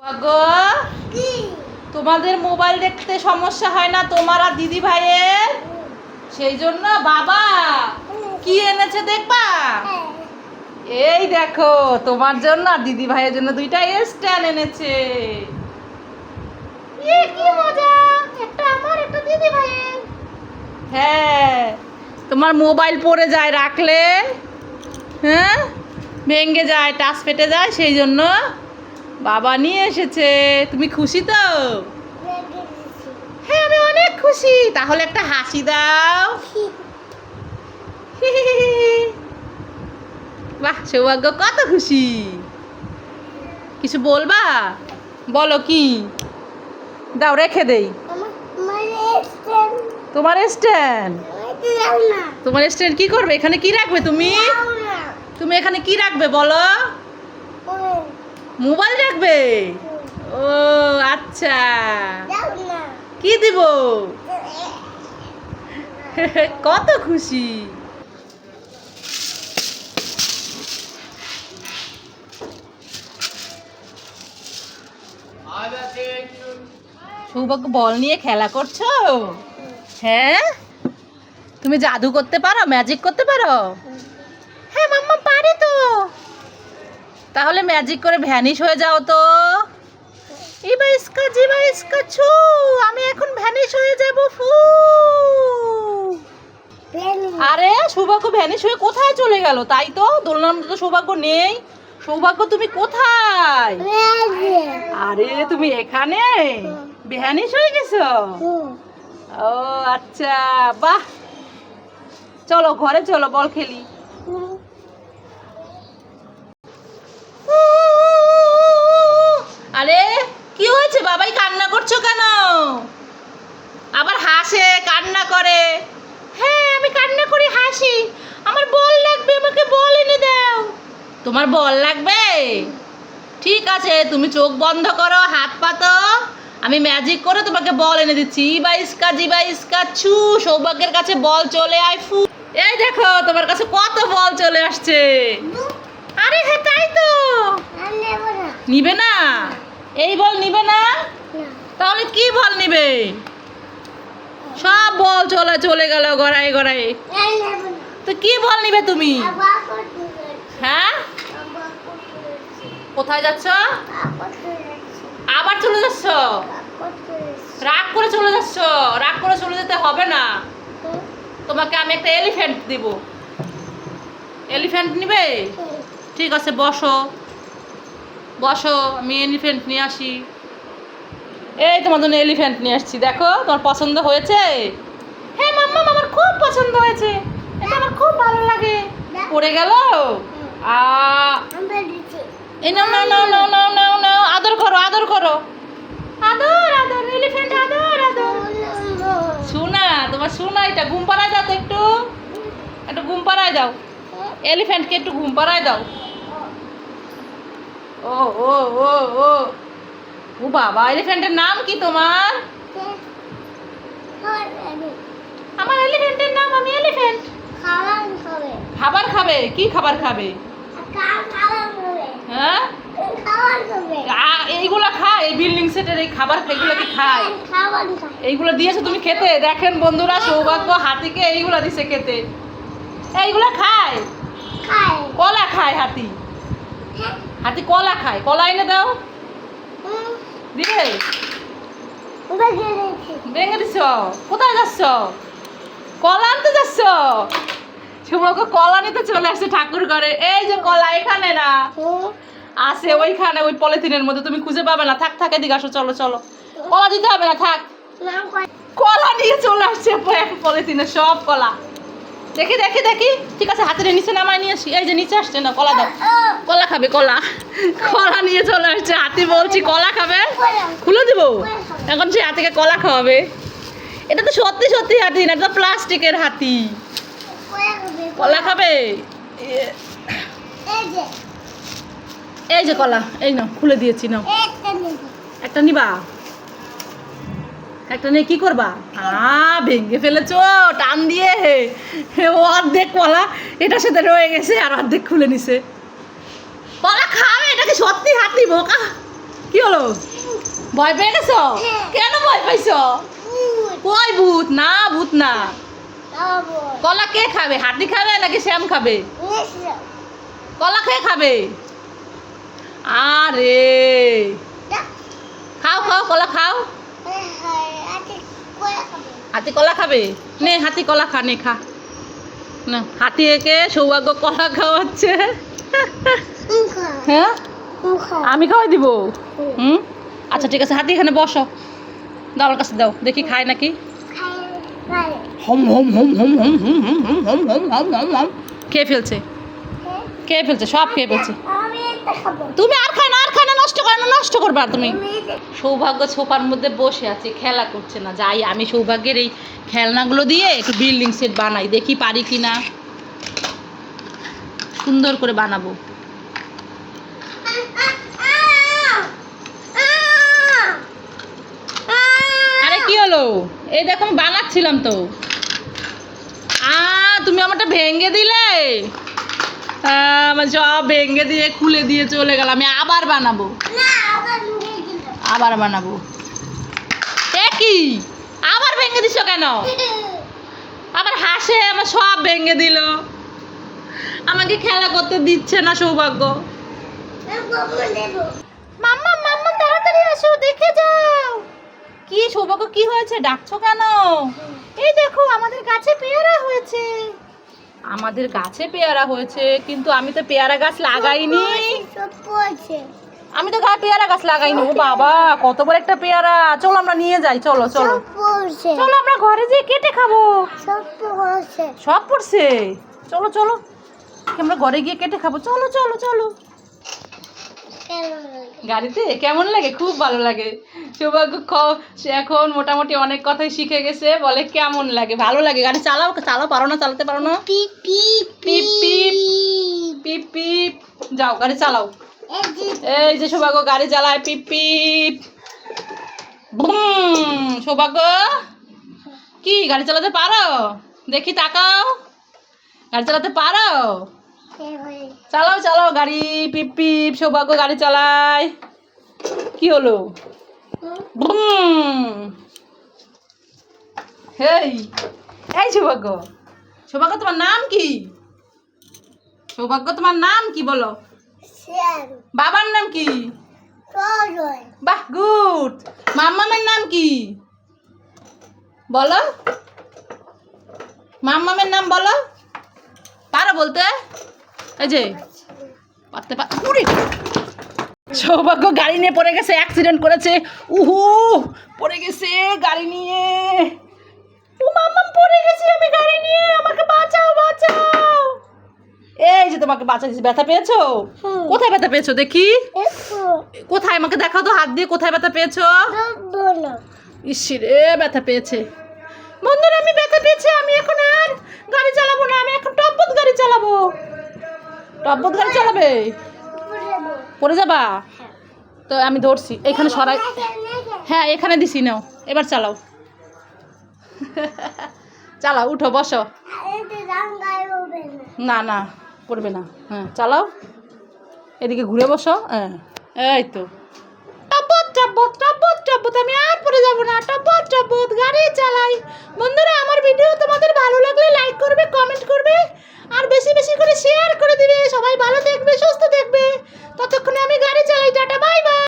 ভাগ্য তোমাদের মোবাইল দেখতে সমস্যা হয় না তোমার আর দিদি ভাইয়ের? সেই জন্য বাবা কি এনেছে দেখবা? এই দেখো তোমার জন্য আর দিদি ভাইয়ের জন্য দুইটা স্ট্যান্ড এনেছে। কি মজা একটা আমার একটা দিদি ভাইয়ের। হ্যাঁ তোমার মোবাইল পড়ে যায় রাখলে হ্যাঁ? ভেঙে যায় টাচ ফেটে যায় সেই জন্য বাবা নিয়ে এসেছে। তুমি খুশি তো? হ্যাঁ আমি অনেক খুশি। তাহলে একটা হাসি দাও। বাহ সৌভাগ্য কত খুশি। কিছু বলবা? বলো কি? দাও রেখে দেই। তোমার স্ট্যান্ড তোমার স্ট্যান্ড কি করবে? এখানে কি রাখবে তুমি? তুমি এখানে কি রাখবে বলো? মোবাইল রাখবে? ও আচ্ছা। কি দিব? কত খুশি। সৌভাগ্য বল নিয়ে খেলা করছ? হ্যাঁ? তুমি জাদু করতে পারো ম্যাজিক করতে পারো? হ্যাঁ মাম্মা, পারে তো। তাহলে ম্যাজিক করে ভ্যানিশ হয়ে যাও তো। ইবা ইসকা জিবা ইসকা ছু আমি এখন ভ্যানিশ হয়ে যাব ফু। আরে সৌভাগ্য ভ্যানিশ হয়ে কোথায় চলে গেল? তাই তো দোলনার মধ্যে তো সৌভাগ্য নেই। সৌভাগ্য তুমি কোথায়? আরে তুমি এখানে? ভ্যানিশ হয়ে গেছো? ও আচ্ছা বাহ। চলো ঘরে চলো বল খেলি আরে কি হয়েছে বাবাই কান্না করছ কেন আবার হাসে কান্না করে হ্যাঁ আমি কান্না করি হাসি আমার বল লাগবে আমাকে বল এনে দাও তোমার বল লাগবে? ঠিক আছে তুমি চোখ বন্ধ করো হাত পাতো আমি ম্যাজিক করে তোমাকে বল এনে দিচ্ছি। ইবা ইস্কা জিবা ইস্কা ছু সৌভাগ্যের কাছে বল চলে আয় ফু। এই দেখো তোমার কাছে কত বল চলে আসছে। আরে হ্যাঁ তাই তো। নিবে না। এই বল নিবে না? তাহলে কি বল নিবে? সব বল চলে চলে গেল গড়াই গড়াই। তো কি বল নিবে তুমি? হ্যাঁ? কোথায় যাচ্ছ? আবার চলে যাচ্ছ? রাগ করে চলে যাচ্ছ? রাগ করে চলে যেতে হবে না। তোমাকে আমি একটা এলিফ্যান্ট দিব। এলিফ্যান্ট নিবে? ঠিক আছে, বসো। বসো, আমি এলিফ্যান্ট নিয়ে আসি। এই তোমার জন্য এলিফ্যান্ট নিয়ে আসছি, দেখো, তোমার পছন্দ হয়েছে? হ্যাঁ মাম্মা, আমার খুব পছন্দ হয়েছে। এটা আমার খুব ভালো লাগে। পড়ে গেল? আ এই নাও নাও নাও নাও নাও নাও নাও আদর করো আদর করো। আদর আদর এলিফ্যান্ট আদর আদর। শোনা তোমার শোনা এটা ঘুম পাড়ায় দাও তো একটু। একটু ঘুম পাড়ায় দাও। এলিফ্যান্টকে একটু ঘুম পাড়ায় দাও। ও ও ও ও। ও বাবা এলিফ্যান্টের নাম কি তোমার? আমার এলিফ্যান্টের নাম আমি এলিফ্যান্ট। খাবার খাবে। খাবার খাবে? কি খাবার খাবে? হ্যাঁ? এইগুলা খায় এই বিল্ডিং সেটের এই খাবার এগুলো কি খায়? এইগুলো দিয়েছ তুমি খেতে। দেখেন বন্ধুরা সৌভাগ্য হাতিকে এইগুলা দিছে খেতে। এইগুলা খায়? কলা খায় হাতি। হাতি কলা খায়। কলা এনে দাও। দিয়ে। ভেঙে দিছ। কোথায় যাচ্ছ? কলা আনতে যাচ্ছ? সৌভাগ্য কলা নিতে চলে আসছে ঠাকুর ঘরে। এই যে কলা, এখানে না। আছে ওইখানে, ওই পলিথিনের মধ্যে। তুমি খুঁজে পাবে না। থাক থাক, এদিকে আসো, চলো চলো। কলা দিতে হবে না, থাক। কলা নিয়ে চলে আসছে পলিথিনে, সব কলা। দেখি দেখি দেখি। ঠিক আছে, হাতের নিচে নামায় নিয়ে আসি। এই যে নিচে আসছে, না, কলা দাও। কলা খাবে, কলা। কলা নিয়ে চলে আসছে। হাতি বলছি, কলা খাবে? খুলে দিব? এখন সে হাতিকে কলা খাওয়াবে। এটা তো সত্যি সত্যি হাতি না, এটা তো প্লাস্টিকের হাতি। কলা খাবে? এই যে কলা, এই নাও, খুলে দিয়েছি, নাও। একটা নিবা? একটা নিয়ে কি করবা? আ, ভেঙে ফেলেছ, টান দিয়ে। ও অর্ধেক কলা, এটার সাথে রয়ে গেছে আর অর্ধেক খুলে নিছে। কলা খাবে, এটা কি সত্যি হাতি বোকা? কি হলো? ভয় পেয়ে গেছ? কেন ভয় পাইছ? কই ভূত? না ভূত না। কলা কে খাবে? হাড্ডি খাবে নাকি শ্যাম খাবে? কলা খেয়ে খাবে? আরে। খাও খাও কলা খাও। হাতি কলা খাবে। নে হাতি কলা খা নে খা। না হাতি একে সৌভাগ্য কলা খাওয়াচ্ছে। হ্যাঁ? আমি খাওয়াই দিব? হুম? আচ্ছা ঠিক আছে হাতি এখানে বসো। দাও আমার কাছে দাও। দেখি খায় নাকি? হম হম হম হম হম হম হম হম হম হম হম হম হম খেয়ে ফেলছে খেয়ে ফেলছে সব খেয়ে ফেলছে তুমি আর খায় না আর খায় না নষ্ট করে না নষ্ট করবা তুমি সৌভাগ্য সোফার মধ্যে বসে আছে খেলা করছে না যাই আমি সৌভাগ্যের এই খেলনাগুলো দিয়ে একটু বিল্ডিং সেট বানাই দেখি পারি কি না সুন্দর করে বানাবো আরে কি হলো এই দেখো আমি বানাচ্ছিলাম তো। আ তুমি আমারটা ভেঙে দিলে? আ, আমার সব ভেঙে দিয়ে খুলে দিয়ে চলে গেল আমি আবার বানাবো। আবার বানাবো। এ কি? আবার ভেঙে দিছো কেন? আবার হাসে আমার সব ভেঙে দিল। আমাকে খেলা করতে দিচ্ছে না সৌভাগ্য। মাম্মা মাম্মা তাড়াতাড়ি আসো দেখে যাও। কি সৌভাগ্য কি হয়েছে? ডাকছো কেন? এই দেখো আমাদের গাছে পেয়ারা হয়েছে। আমাদের গাছে পেয়ারা হয়েছে কিন্তু আমি তো পেয়ারা গাছ লাগাইনি। আমি তো গা পেয়ারা গাছ লাগাইনি। ও বাবা কত বড় একটা পেয়ারা। চলো আমরা নিয়ে যাই চলো চলো। চলো আমরা ঘরে যেয়ে কেটে খাব। সব পড়ছে। চলো চলো। আমরা ঘরে গিয়ে কেটে খাব? চলো চলো চলো। গাড়িতে? কেমন লাগে? খুব ভালো লাগে। সৌভাগ্য খ- সে এখন মোটামুটি অনেক কথাই শিখে গেছে বলে কেমন লাগে? ভালো লাগে। গাড়ি চালাও চালাও পারো না চালাতে পারো না? পিপ পিপ যাও গাড়ি চালাও। এই যে সৌভাগ্য গাড়ি চালায় পিপ সৌভাগ্য। কি গাড়ি চালাতে পারো? দেখি তাকাও। গাড়ি চালাতে পারো? চালাও চালাও গাড়ি পিপ পিপ সৌভাগ্য গাড়ি চালায় কি হলো। হেই এই সৌভাগ্য। সৌভাগ্য তোমার নাম কি? সৌভাগ্য তোমার নাম কি বলো? বাবার নাম কি? বাহ গুড। মাম্মামের নাম কি? বলো। মাম্মামের নাম বলো। পারো বলতে? এই যে পারতে পার সৌভাগ্য গাড়ি নিয়ে পড়ে গেছে অ্যাক্সিডেন্ট করেছে। উহু পড়ে গেছে গাড়ি নিয়ে। পড়ে গেছি আমি গাড়ি নিয়ে। আমাকে বাঁচাও বাঁচাও। এই যে তোমাকে বাঁচাচ্ছি ব্যথা পেয়েছ? কোথায় ব্যথা পেয়েছ দেখি? কোথায়? আমাকে দেখাও তো হাত দিয়ে কোথায় ব্যথা পেয়েছ? ইসিরে ব্যথা পেয়েছে। বন্ধুরা আমি ব্যথা পেয়েছি আমি এখন আর গাড়ি চালাবো না আমি এখন টপ্পত গাড়ি চালাবো। টপ্পত গাড়ি চালাবে? পড়ে যাবা? তো আমি ধরছি, এখানে সরাই। হ্যাঁ এখানে দিছি, নাও, এবার চালাও। চালাও, উঠো, বসো। না না, পড়বে না। হ্যাঁ চালাও। এদিকে ঘুরে বসো হ্যাঁ। এই তো। টপত আমি আর পরে যাব না। টপত টপত গাড়ি চালাই। বন্ধুরা, আমার ভিডিও তোমাদের ভালো লাগলে লাইক করবে কমেন্ট করবে, আর বেশি বেশি করে শেয়ার করে দিবে। সবাই ভালো দেখবে, সুস্থ দেখবে। ততক্ষণে আমি গাড়ি চালাই, টাটা বাই বাই